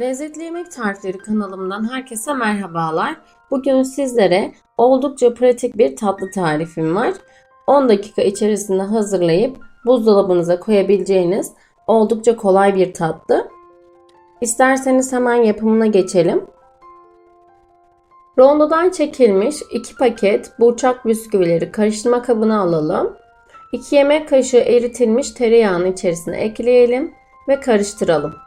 Lezzetli Yemek Tarifleri kanalımdan herkese merhabalar. Bugün sizlere oldukça pratik bir tatlı tarifim var. 10 dakika içerisinde hazırlayıp buzdolabınıza koyabileceğiniz oldukça kolay bir tatlı. İsterseniz hemen yapımına geçelim. Rondodan çekilmiş 2 paket burçak bisküvileri karıştırma kabına alalım. 2 yemek kaşığı eritilmiş tereyağını içerisine ekleyelim ve karıştıralım.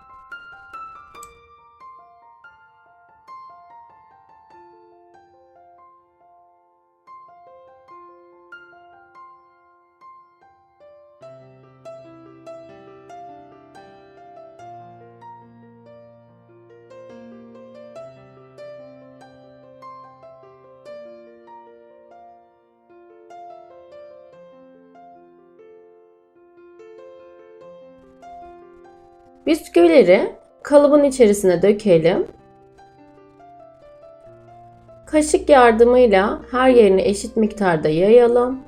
Bisküvileri kalıbın içerisine dökelim. Kaşık yardımıyla her yerine eşit miktarda yayalım.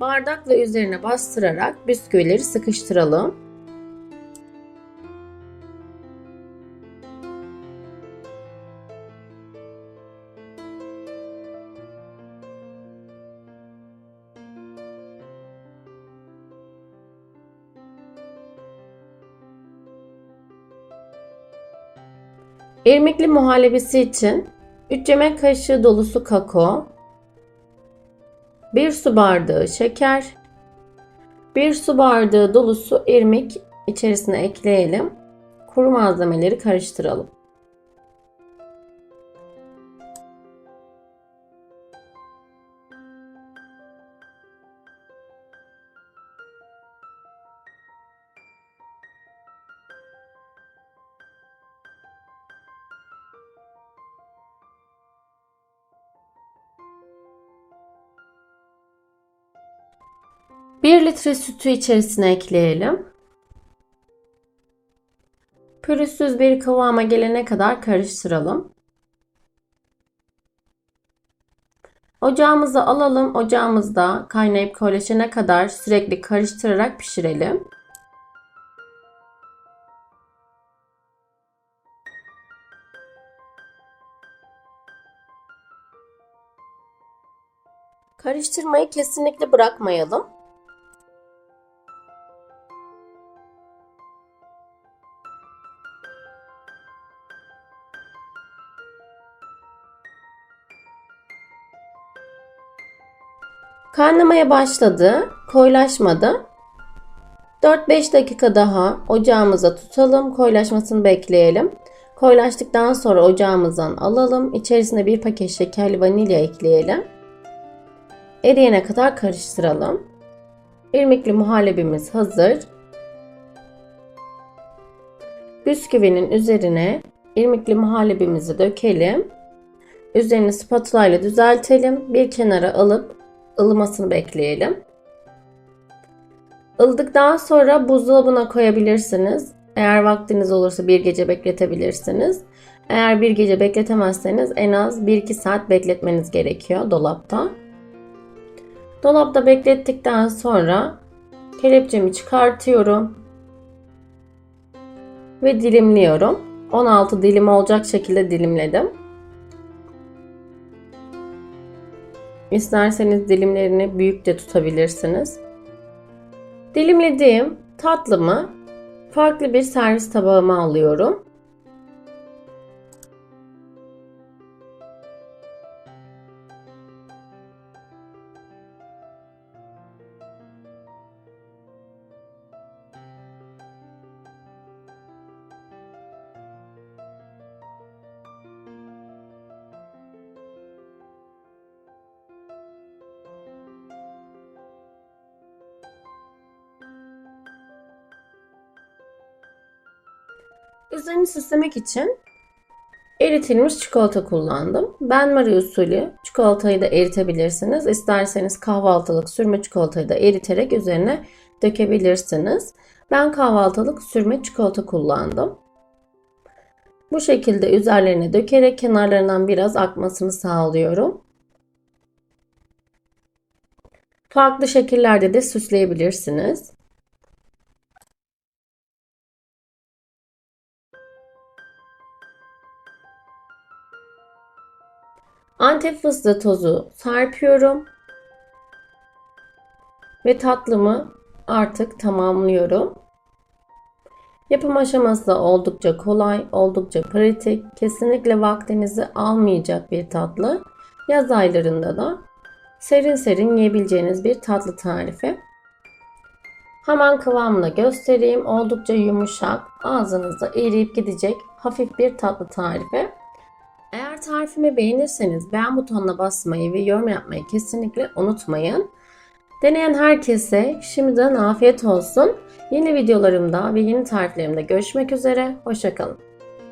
Bardakla üzerine bastırarak bisküvileri sıkıştıralım. İrmikli muhallebisi için 3 yemek kaşığı dolusu kakao, 1 su bardağı şeker, 1 su bardağı dolusu irmik içerisine ekleyelim. Kuru malzemeleri karıştıralım. Bir litre sütü içerisine ekleyelim. Pürüzsüz bir kıvama gelene kadar karıştıralım. Ocağımıza alalım. Ocağımızda kaynayıp koyulaşana kadar sürekli karıştırarak pişirelim. Karıştırmayı kesinlikle bırakmayalım. Kaynamaya başladı, koyulaşmadı. 4-5 dakika daha ocağımıza tutalım, koyulaşmasını bekleyelim. Koyulaştıktan sonra ocağımızdan alalım. İçerisine bir paket şekerli vanilya ekleyelim. Eriyene kadar karıştıralım. İrmikli muhallebimiz hazır. Bisküvinin üzerine irmikli muhallebimizi dökelim. Üzerini spatula ile düzeltelim. Bir kenara alıp ılımasını bekleyelim. Ildıktan sonra buzdolabına koyabilirsiniz. Eğer vaktiniz olursa bir gece bekletebilirsiniz. Eğer bir gece bekletemezseniz en az 1-2 saat bekletmeniz gerekiyor dolapta. Dolapta beklettikten sonra kelepçemi çıkartıyorum ve dilimliyorum. 16 dilim olacak şekilde dilimledim. İsterseniz dilimlerini büyük de tutabilirsiniz. Dilimlediğim tatlımı farklı bir servis tabağıma alıyorum. Üzerini süslemek için eritilmiş çikolata kullandım. Ben Marie usulü çikolatayı da eritebilirsiniz. İsterseniz kahvaltılık sürme çikolatayı da eriterek üzerine dökebilirsiniz. Ben kahvaltılık sürme çikolata kullandım. Bu şekilde üzerlerine dökerek kenarlarından biraz akmasını sağlıyorum. Farklı şekillerde de süsleyebilirsiniz. Antep fıstığı tozu serpiyorum. Ve tatlımı artık tamamlıyorum. Yapım aşaması da oldukça kolay, oldukça pratik, kesinlikle vaktinizi almayacak bir tatlı. Yaz aylarında da serin serin yiyebileceğiniz bir tatlı tarifi. Hemen kıvamını göstereyim. Oldukça yumuşak, ağzınızda eriyip gidecek hafif bir tatlı tarifi. Eğer tarifimi beğenirseniz beğen butonuna basmayı ve yorum yapmayı kesinlikle unutmayın. Deneyen herkese şimdiden afiyet olsun. Yeni videolarımda ve yeni tariflerimde görüşmek üzere. Hoşçakalın.